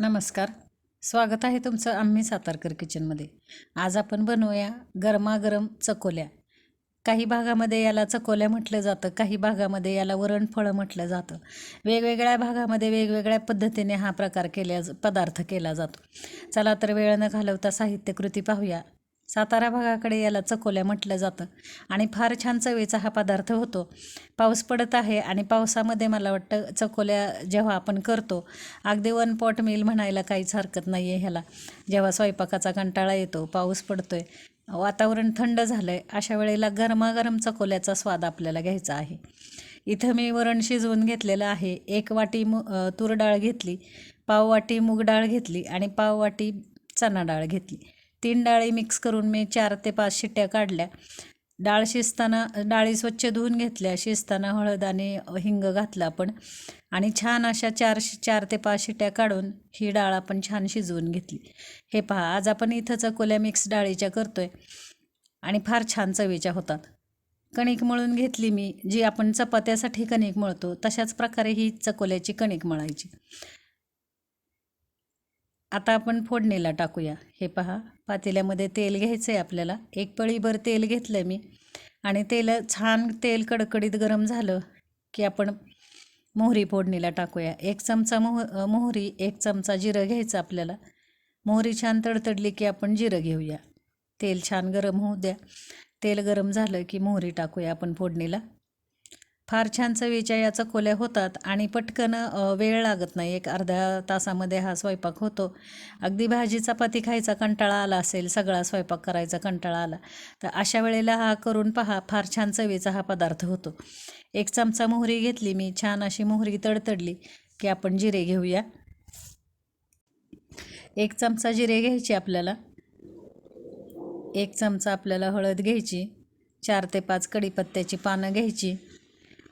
नमस्कार. स्वागत आहे तुमचं आम्ही सातारकर किचनमध्ये. आज आपण बनवूया गरमागरम चकोल्या. काही भागामध्ये याला चकोल्या म्हटलं जातं काही भागामध्ये याला वरणफळं म्हटलं जातं. वेगवेगळ्या भागामध्ये वेगवेगळ्या पद्धतीने हा प्रकार केल्या पदार्थ केला जातो. चला तर वेळ न घालवता साहित्यकृती पाहूया. सातारा भागाकडे याला चकोल्या म्हटलं जातं. आणि फार छान चवीचा हा पदार्थ होतो. पाऊस पडत आहे आणि पावसामध्ये मला वाटतं चकोल्या जेव्हा आपण करतो अगदी वन पॉट मिल म्हणायला काहीच हरकत नाही आहे ह्याला. जेव्हा स्वयंपाकाचा कंटाळा येतो पाऊस पडतो आहे वातावरण थंड झालं आहे अशा वेळेला गरमागरम चकोल्याचा स्वाद आपल्याला घ्यायचा आहे. इथं मी वरण शिजवून घेतलेलं आहे. एक वाटी मु तूर डाळ घेतली पाव वाटी मूग डाळ घेतली आणि पाव वाटी चणा डाळ घेतली. तीन डाळी मिक्स करून मी चार ते पाच शिट्ट्या काढल्या. डाळ शिजताना डाळी स्वच्छ धुवून घेतल्या. शिजताना हळद आणि हिंग घातलं आपण. आणि छान अशा चार चार ते पाच शिट्ट्या काढून ही डाळ आपण छान शिजवून घेतली. हे पहा आज आपण इथं चकोल्या मिक्स डाळीच्या करतोय. आणि फार छान चवीच्या होतात. कणिक मळून घेतली मी. जी आपण चपात्यासाठी कणिक मळतो तशाच प्रकारे ही चकोल्याची कणिक मळायची. आता आपण फोडणीला टाकूया. हे पहा पातेल्यामध्ये तेल घ्यायचं आहे आपल्याला. एक पळीभर तेल घेतलं मी. आणि तेल छान तेल कडकडीत गरम झालं की आपण मोहरी फोडणीला टाकूया. एक चमचा मोह मोहरी एक चमचा जिरं घ्यायचं आपल्याला. मोहरी छान तडतडली की आपण जिरं घेऊया. तेल छान गरम होऊ द्या. तेल गरम झालं की मोहरी टाकूया आपण फोडणीला. फार छान चवीच्या या चकोल्या होतात आणि पटकन वेळ लागत नाही. एक अर्ध्या तासामध्ये हा स्वयंपाक होतो. अगदी भाजी चपाती खायचा कंटाळा आला असेल सगळा स्वयंपाक करायचा कंटाळा आला तर अशा वेळेला हा करून पहा फार छान चवीचा हा पदार्थ होतो. एक चमचा मोहरी घेतली मी छान अशी मोहरी तडतडली की आपण जिरे घेऊया. एक चमचा जिरे घ्यायचे आपल्याला. एक चमचा आपल्याला हळद घ्यायची. चार ते पाच कडीपत्त्याची पानं घ्यायची.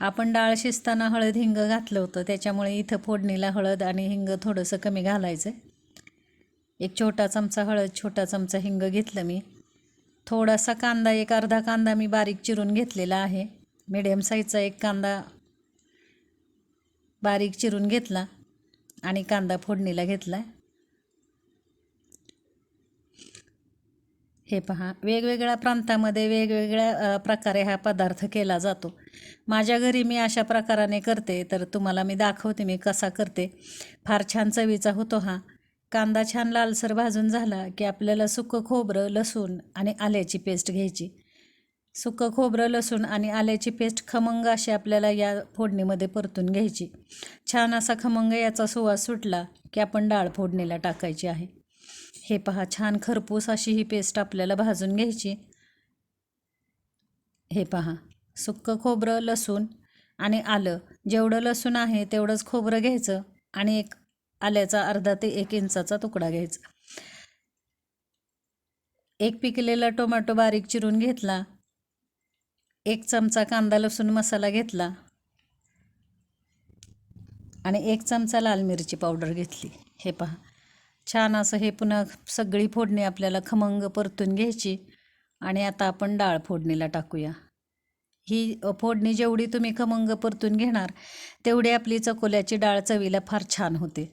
आपण डाळ शिजताना हळद हिंग घातलं होतं. त्याच्यामुळे इथं फोडणीला हळद आणि हिंग थोडंसं कमी घालायचं एक छोटा चमचा हळद छोटा चमचा हिंग घेतलं मी. थोडासा कांदा एक अर्धा कांदा मी बारीक चिरून घेतलेला आहे. मिडियम साईजचा एक कांदा बारीक चिरून घेतला आणि कांदा फोडणीला घेतला हे पहा वेगवेगळ्या प्रांतामध्ये वेगवेगळ्या प्रकारे हा पदार्थ केला जातो. माझ्या घरी मी अशा प्रकाराने करते तर तुम्हाला मी दाखवते मी कसा करते. फार छान चवीचा होतो हा. कांदा छान लालसर भाजून झाला की आपल्याला सुकं खोबरं लसूण आणि आल्याची पेस्ट घ्यायची. सुकं खोबरं लसूण आणि आल्याची पेस्ट खमंग अशी आपल्याला या फोडणीमध्ये परतून घ्यायची. छान असा खमंग याचा सुवास सुटला की आपण डाळ फोडणीला टाकायची आहे. हे पहा छान खरपूस अशी ही पेस्ट आपल्याला भाजून घ्यायची. हे पहा. सुक्कं खोबरं लसूण आणि आलं. जेवढं लसूण आहे तेवढंच खोबरं घ्यायचं आणि एक आल्याचा अर्धा ते एक इंचाचा तुकडा घ्यायचा. एक पिकलेला टोमॅटो बारीक चिरून घेतला. एक चमचा कांदा लसूण मसाला घेतला. आणि एक चमचा लाल मिरची पावडर घेतली. हे पहा. छान असं हे पुन्हा सगळी फोडणी आपल्याला खमंग परतून घ्यायची. आणि आता आपण डाळ फोडणीला टाकूया. ही फोडणी जेवढी तुम्ही खमंग परतून घेणार तेवढी आपली चकोल्याची डाळ चवीला फार छान होते.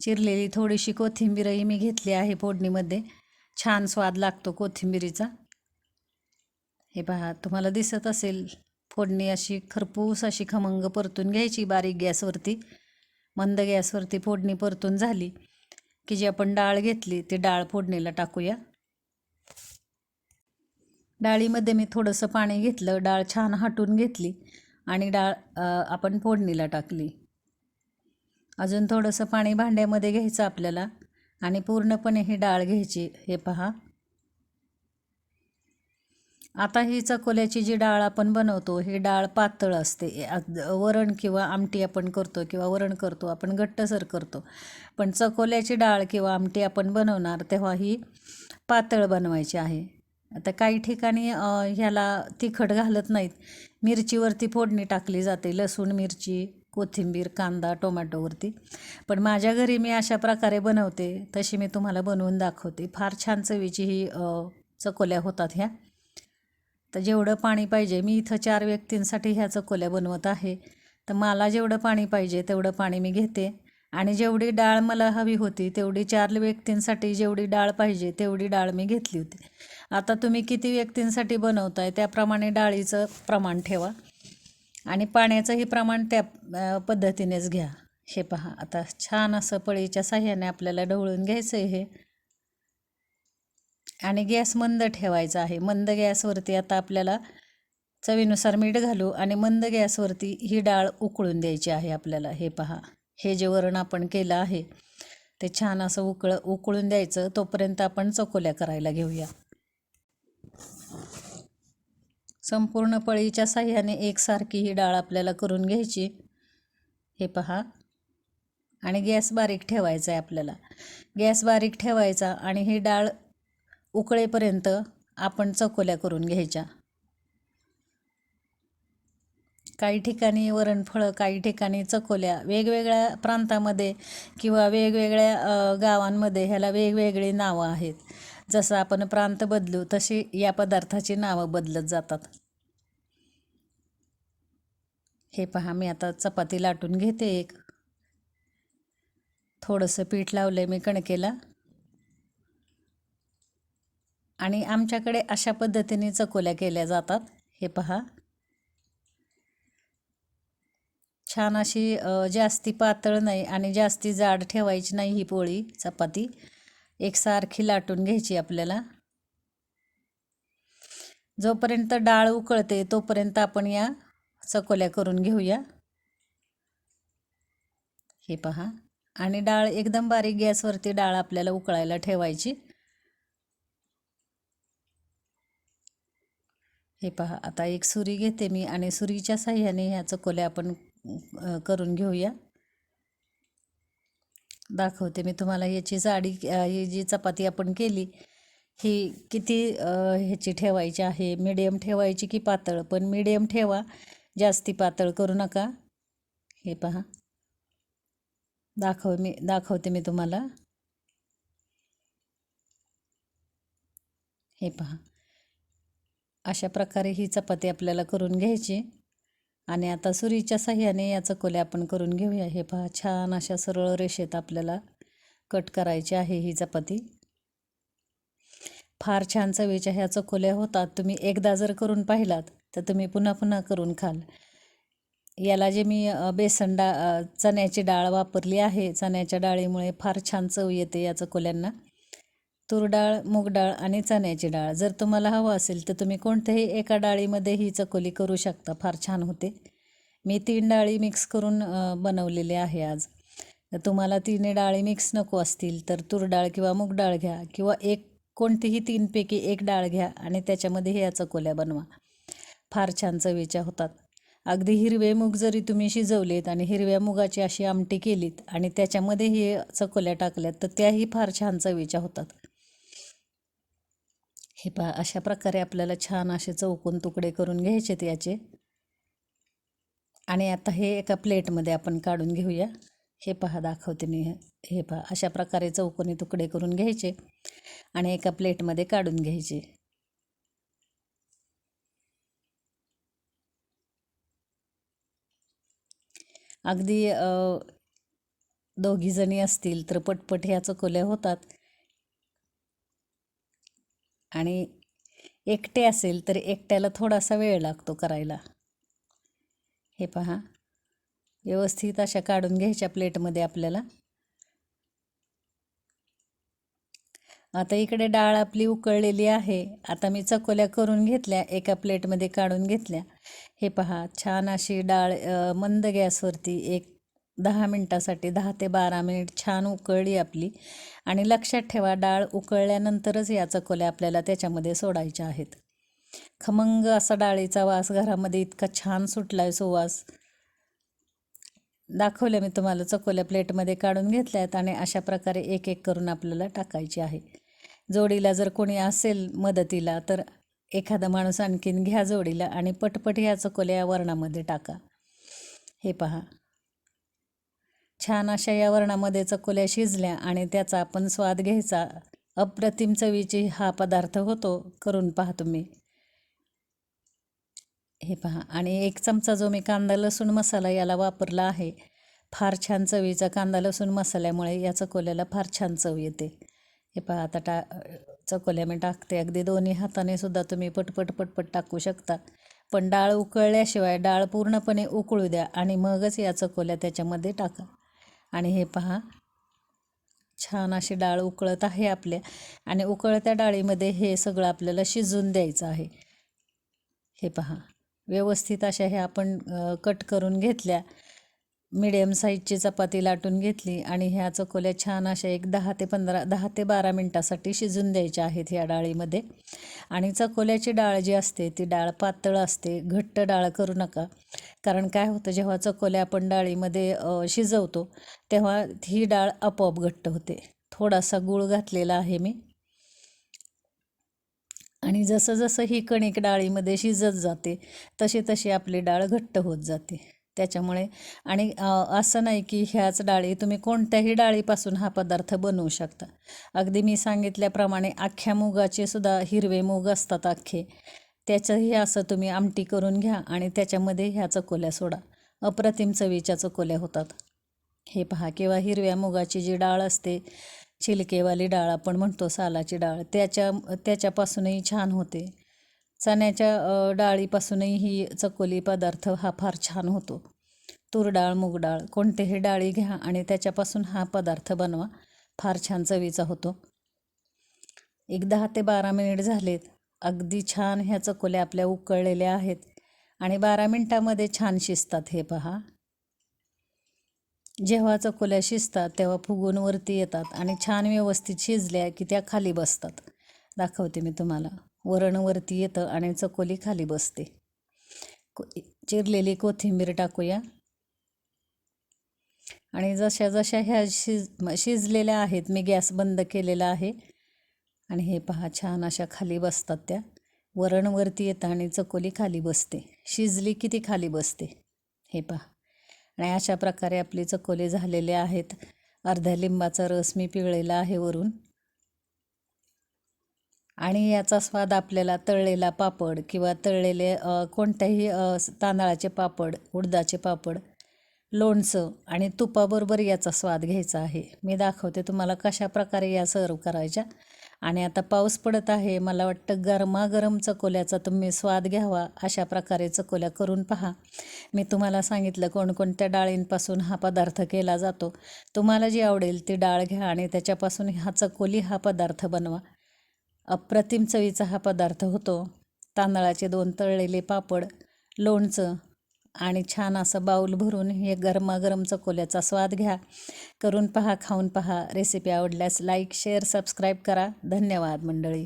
चिरलेली थोडीशी कोथिंबीरही मी घेतली आहे फोडणीमध्ये. छान स्वाद लागतो कोथिंबीरीचा. हे पहा तुम्हाला दिसत असेल फोडणी अशी खरपूस अशी खमंग परतून घ्यायची बारीक गॅसवरती. मंद गॅसवरती फोडणी परतून झाली की जी आपण डाळ घेतली ती डाळ फोडणीला टाकूया. डाळीमध्ये मी थोडंसं पाणी घेतलं डाळ छान हाटून घेतली आणि डाळ आपण फोडणीला टाकली. अजून थोडंसं पाणी भांड्यामध्ये घ्यायचं आपल्याला आणि पूर्णपणे ही डाळ घ्यायची हे पहा. आता ही चकोल्याची जी डाळ आपण बनवतो ही डाळ पातळ असते. वरण किंवा आमटी आपण करतो किंवा वरण करतो आपण घट्टसर करतो. पण चकोल्याची डाळ किंवा आमटी आपण बनवणार तेव्हा ही पातळ बनवायची आहे. आता काही ठिकाणी ह्याला तिखट घालत नाहीत. मिरचीवरती फोडणी टाकली जाते लसूण मिरची कोथिंबीर कांदा टोमॅटोवरती. पण माझ्या घरी मी अशा प्रकारे बनवते तशी मी तुम्हाला बनवून दाखवते. फार छान चवीची ही चकोल्या होतात ह्या. तर जेवढं पाणी पाहिजे मी इथं चार व्यक्तींसाठी ह्या चकोल्या बनवत आहे. तर मला जेवढं पाणी पाहिजे तेवढं पाणी मी घेते. आणि जेवढी डाळ मला हवी होती तेवढी चार व्यक्तींसाठी जेवढी डाळ पाहिजे तेवढी डाळ मी घेतली होती. आता तुम्ही किती व्यक्तींसाठी बनवताय त्याप्रमाणे डाळीचं प्रमाण ठेवा. आणि पाण्याचंही प्रमाण त्या पद्धतीनेच घ्या. हे पहा आता छान असं पळीच्या साह्याने आपल्याला ढवळून घ्यायचं आहे हे. आणि गॅस मंद ठेवायचा आहे. मंद गॅसवरती आता आपल्याला चवीनुसार मीठ घालू आणि मंद गॅसवरती ही डाळ उकळून द्यायची आहे आपल्याला. हे पहा. हे जे वरण आपण केलं आहे ते छान असं उकळ उकळून द्यायचं. तोपर्यंत आपण चकोल्या करायला घेऊया. संपूर्ण पळीच्या साह्याने एकसारखी ही डाळ आपल्याला करून घ्यायची. हे पहा. आणि गॅस बारीक ठेवायचा आहे आपल्याला. गॅस बारीक ठेवायचा आणि ही डाळ उकळेपर्यंत आपण चकोल्या करून घ्यायच्या. काही ठिकाणी वरणफळं काही ठिकाणी चकोल्या वेगवेगळ्या प्रांतामध्ये किंवा वेगवेगळ्या गावांमध्ये ह्याला वेगवेगळी नावं आहेत. जसं आपण प्रांत बदलू तशी या पदार्थाची नावं बदलत जातात. हे पहा मी आता चपाती लाटून घेते एक. थोडंसं पीठ लावलं आहे मी कणकेला. आणि आमच्याकडे अशा पद्धतीने चकोल्या केल्या जातात. हे पहा. छान अशी जास्ती पातळ नाही आणि जास्ती जाड ठेवायची नाही ही पोळी चपाती. एकसारखी लाटून घ्यायची आपल्याला. जोपर्यंत डाळ उकळते तोपर्यंत आपण या चकोल्या करून घेऊया. हे पहा. आणि डाळ एकदम बारीक गॅसवरती डाळ आपल्याला उकळायला ठेवायची. हे पहा. आता एक सुरी घेते मी आणि सुरीच्या साह्याने ह्या चकोल्या आपण करून घेऊया. दाखवते मी तुम्हाला याची जाडी ही जी चपाती आपण केली ही किती ह्याची ठेवायची आहे. मीडियम ठेवायची की पातळ? पण मीडियम ठेवा. जास्ती पातळ करू नका. हे पहा. दाखव मी दाखवते मी तुम्हाला. हे पहा. अशा प्रकारे ही चपाती आपल्याला करून घ्यायची. आणि आता सुरीच्या साह्याने या चकोल्या आपण करून घेऊया. हे पहा छान अशा सरळ रेषेत आपल्याला कट करायची आहे ही चपाती. फार छान चवीच्या ह्या चकोल्या होतात तुम्ही एकदा जर करून पाहिलात तर तुम्ही पुन्हा पुन्हा करून खाल. याला जे मी बेसन डा चण्याची डाळ वापरली आहे चण्याच्या डाळीमुळे फार छान चव येते या चकोल्यांना तूर डाळ मूग डाळ आणि चण्याची डाळ. जर तुम्हाला हवं असेल तर तुम्ही कोणत्याही एका डाळीमध्ये ही चकोली करू शकता. फार छान होते. मी तीन डाळी मिक्स करून बनवलेली बनवलेले आहे आज. तर तुम्हाला तिन्ही डाळी मिक्स नको असतील तर तूर डाळ किंवा मूग डाळ घ्या किंवा एक कोणतीही तीनपैकी एक डाळ घ्या आणि त्याच्यामध्ये ह्या चकोल्या बनवा. फार छान चवीच्या होतात. अगदी हिरवे मूग जरी तुम्ही शिजवलेत आणि हिरव्या मुगाची अशी आमटी केलीत आणि त्याच्यामध्ये हे चकोल्या टाकल्यात तर त्याही फार छान चवीच्या होतात. हे पहा अशा प्रकारे आपल्याला छान असे चौकोन तुकडे करून घ्यायचेत याचे. आणि आता हे एका प्लेटमध्ये आपण काढून घेऊया. हे पहा दाखवते मी. हे पहा अशा प्रकारे चौकोनी तुकडे करून घ्यायचे आणि एका प्लेटमध्ये काढून घ्यायचे. अगदी दोघीजणी असतील तर पटपट ह्या चकोल्या होतात. आणि एकटे असेल तर एकट्याला थोडासा वेळ लागतो करायला. हे पहा. व्यवस्थित अशा काढून घ्यायच्या प्लेटमध्ये आपल्याला. आता इकडे डाळ आपली उकळलेली आहे. आता मी चकोल्या करून घेतल्या एका प्लेटमध्ये काढून घेतल्या. हे पहा छान अशी डाळ मंद गॅसवरती एक दहा मिनटासाठी दहा ते बारा मिनिट छान उकळली आपली. आणि लक्षात ठेवा डाळ उकळल्यानंतरच या चकोल्या आपल्याला त्याच्यामध्ये सोडायच्या आहेत. खमंग असा डाळीचा वास घरामध्ये इतका छान सुटला आहे सुवास. दाखवल्या मी तुम्हाला चकोल्या प्लेटमध्ये काढून घेतल्या आहेत आणि अशा प्रकारे एक एक करून आपल्याला टाकायची आहे. जोडीला जर कोणी असेल मदतीला तर एखादा माणूस आणखीन घ्या जोडीला आणि पटपट ह्या चकोल्या या वरणामध्ये टाका. हे पहा. छान अशा या वरणामध्ये चकोल्या शिजल्या आणि त्याचा आपण स्वाद घ्यायचा. अप्रतिम चवीची हा पदार्थ होतो करून पहा तुम्ही. हे पहा आणि एक चमचा जो मी कांदा लसूण मसाला याला वापरला आहे फार छान चवीचा कांदा लसूण मसाल्यामुळे या चकोल्याला फार छान चव येते. हे पहा आता टा चकोल्या मी टाकते. अगदी दोन्ही हाताने सुद्धा तुम्ही पटपट पटपट टाकू शकता. पण डाळ उकळल्याशिवाय डाळ पूर्णपणे उकळू द्या आणि मगच या चकोल्या त्याच्यामध्ये टाका. आणि हे पहा. छान अशी डाळ उकळत आहे आपल्या. आणि उकळत्या डाळीमध्ये हे सगळं आपल्याला शिजून द्यायचं आहे. हे पहा. व्यवस्थित अशा हे आपण कट करून घेतल्या. मिडियम साईजची चपाती लाटून घेतली आणि ह्या चकोल्या छान अशा एक दहा ते पंधरा दहा ते बारा मिनटासाठी शिजून द्यायच्या आहेत ह्या डाळीमध्ये. आणि चकोल्याची डाळ जी असते ती डाळ पातळ असते घट्ट डाळ करू नका. कारण काय होतं जेव्हा चकोल्या आपण डाळीमध्ये शिजवतो तेव्हा ही डाळ आपोआप घट्ट होते. थोडासा गूळ घातलेला आहे मी. आणि जसं जसं ही कणिक डाळीमध्ये शिजत जाते तशी तशी आपली डाळ घट्ट होत जाते. त्याच्यामुळे. आणि असं नाही की ह्याच डाळी तुम्ही कोणत्याही डाळीपासून हा पदार्थ बनवू शकता. अगदी मी सांगितल्याप्रमाणे अख्ख्या मुगाचे सुद्धा हिरवे मूग असतात अख्खे. त्याचंही असं तुम्ही आमटी करून घ्या आणि त्याच्यामध्ये ह्या चकोल्या सोडा. अप्रतिम चवीच्या चकोल्या होतात. हे पहा किंवा हिरव्या मुगाची जी डाळ असते छिलकेवाली डाळ आपण म्हणतो सालाची डाळ त्याच्या त्याच्यापासूनही छान होते. चण्याच्या डाळीपासूनही ही चकोली पदार्थ हा फार छान होतो. तूर डाळ मूग डाळ कोणतेही डाळी घ्या आणि त्याच्यापासून हा पदार्थ बनवा. फार छान चवीचा होतो. एक दहा ते बारा मिनिट झालेत. अगदी छान ह्या चकोल्या आपल्या उकळलेल्या आहेत. आणि बारा मिनटामध्ये छान शिजतात हे पहा. जेव्हा चकोल्या शिजतात तेव्हा फुगून वरती येतात आणि छान व्यवस्थित शिजल्या की त्या खाली बसतात. दाखवते मी तुम्हाला. वरण वरती येतं आणि चकोली खाली बसते. को चिरलेली कोथिंबीर टाकूया. आणि जशा जशा ह्या शिज शिजलेल्या आहेत मी गॅस बंद केलेला आहे. आणि हे पहा छान अशा खाली बसतात त्या. वरण वरती येतं आणि चकोली खाली बसते. शिजली की ती खाली बसते. हे पहा. आणि अशा प्रकारे आपली चकोले झालेले आहेत. अर्ध्या लिंबाचा रस मी पिळलेला आहे वरून. आणि याचा स्वाद आपल्याला तळलेला पापड किंवा तळलेले कोणत्याही तांदळाचे पापड उडदाचे पापड लोणचं आणि तुपाबरोबर याचा स्वाद घ्यायचा आहे. मी दाखवते तुम्हाला कशा प्रकारे या सर्व करायच्या. आणि आता पाऊस पडत आहे मला वाटतं गरमागरम चकोल्याचा तुम्ही स्वाद घ्यावा अशा प्रकारे चकोल्या करून पहा. मी तुम्हाला सांगितलं कोणकोणत्या डाळींपासून हा पदार्थ केला जातो. तुम्हाला जी आवडेल ती डाळ घ्या आणि त्याच्यापासून हा चकोली हा पदार्थ बनवा. अप्रतिम चवीचा हा पदार्थ होतो. तांदळाचे दोन तळलेले पापड लोणचं आणि छान असं बाऊल भरून हे गरमागरम चकोल्याचा स्वाद घ्या. करून पहा खाऊन पहा. रेसिपी आवडल्यास लाईक शेअर सबस्क्राईब करा. धन्यवाद मंडळी.